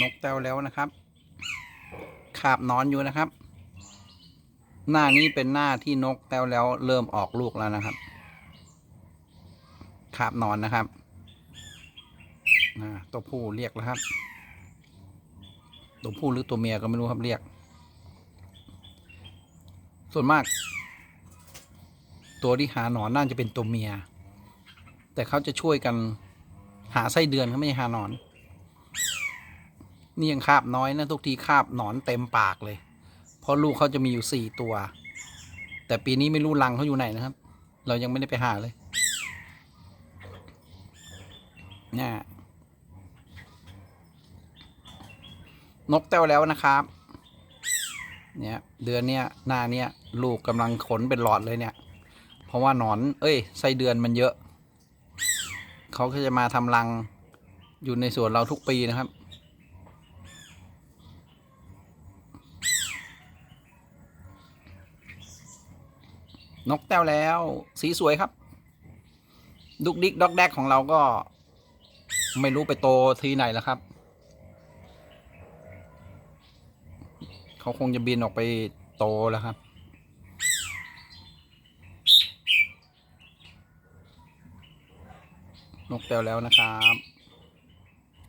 นกแต้วแล้วนะครับขาบนอนอยู่นะครับ หน้านี้เป็นหน้าที่นกแต้วแล้วเริ่มออกลูกแล้วนะครับขาบนอนนะครับตัวผู้เรียกแล้วครับ ตัวผู้หรือตัวเมียก็ไม่รู้ครับเรียก ส่วนมาก ตัวที่หาหนอนน่าจะเป็นตัวเมีย แต่เขาจะช่วยกันหาไส้เดือนเขาไม่ใช่หาหนอน นี่ยังคาบน้อยนะทุกทีคาบหนอนเต็มปากเลย เพราะลูกเขาจะมีอยู่สี่ตัว แต่ปีนี้ไม่รู้รังเขาอยู่ไหนนะครับ เรายังไม่ได้ไปหาเลยเนี่ยนกแต้วแล้วนะครับ เนี่ยเดือนเนี้ยหน้าเนี้ยลูกกำลังขนเป็นหลอดเลยเนี่ย เพราะว่าหนอน เอ้ยไส้เดือนมันเยอะ เขาก็จะมาทำรังอยู่ในสวนเราทุกปีนะครับ นกแต้วแล้ว สีสวยครับ ดุกดิกดอกแดกของเราก็ ไม่รู้ไปโตทีไหนแล้วครับ เขาคงจะบินออกไปโตแล้วครับ นกแต้วแล้วนะครับ